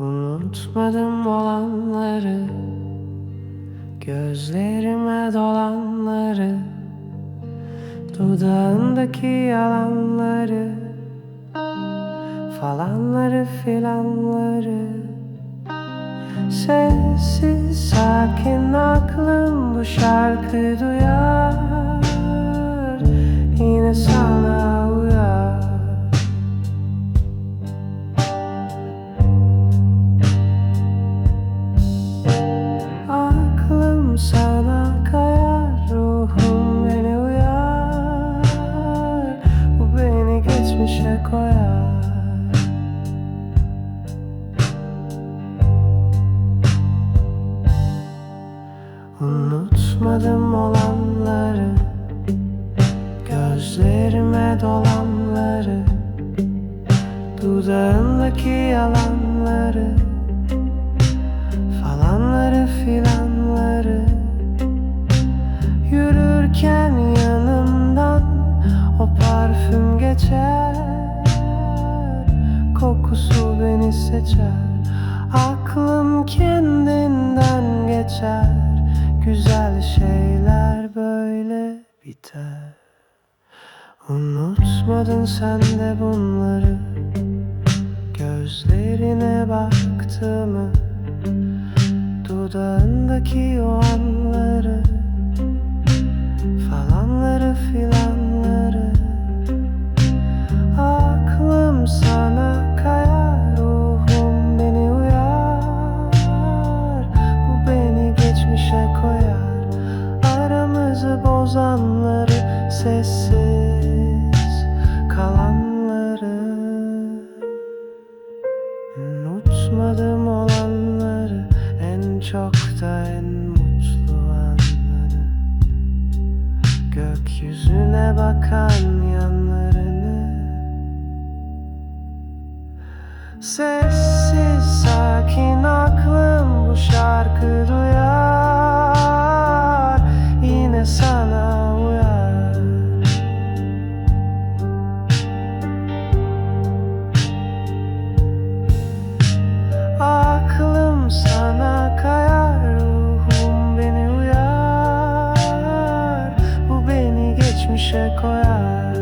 Unutmadım olanları Gözlerime dolanları Dudağındaki yalanları Falanları filanları. Sessiz sakin aklım bu şarkı duyar. Yine sana koyar. Unutmadım olanları Gözlerime dolanları Dudağındaki yalanları seçer Aklım kendinden geçer. Güzel şeyler böyle biter. Unutmadın sen de bunları. Gözlerine baktığımı Dudağındaki o anları bozanları Sessiz kalanları Unutmadım olanları En çok da en mutlu anları. Gökyüzüne bakan yanlarını Sessiz geçmişe koyar.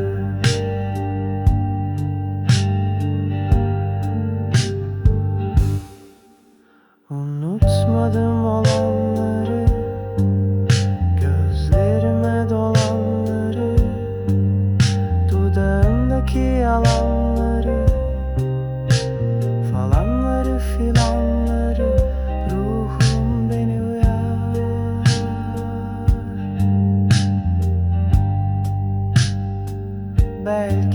Unutmadım olanları Gözlerime dolanları Dudağındaki yalanları bel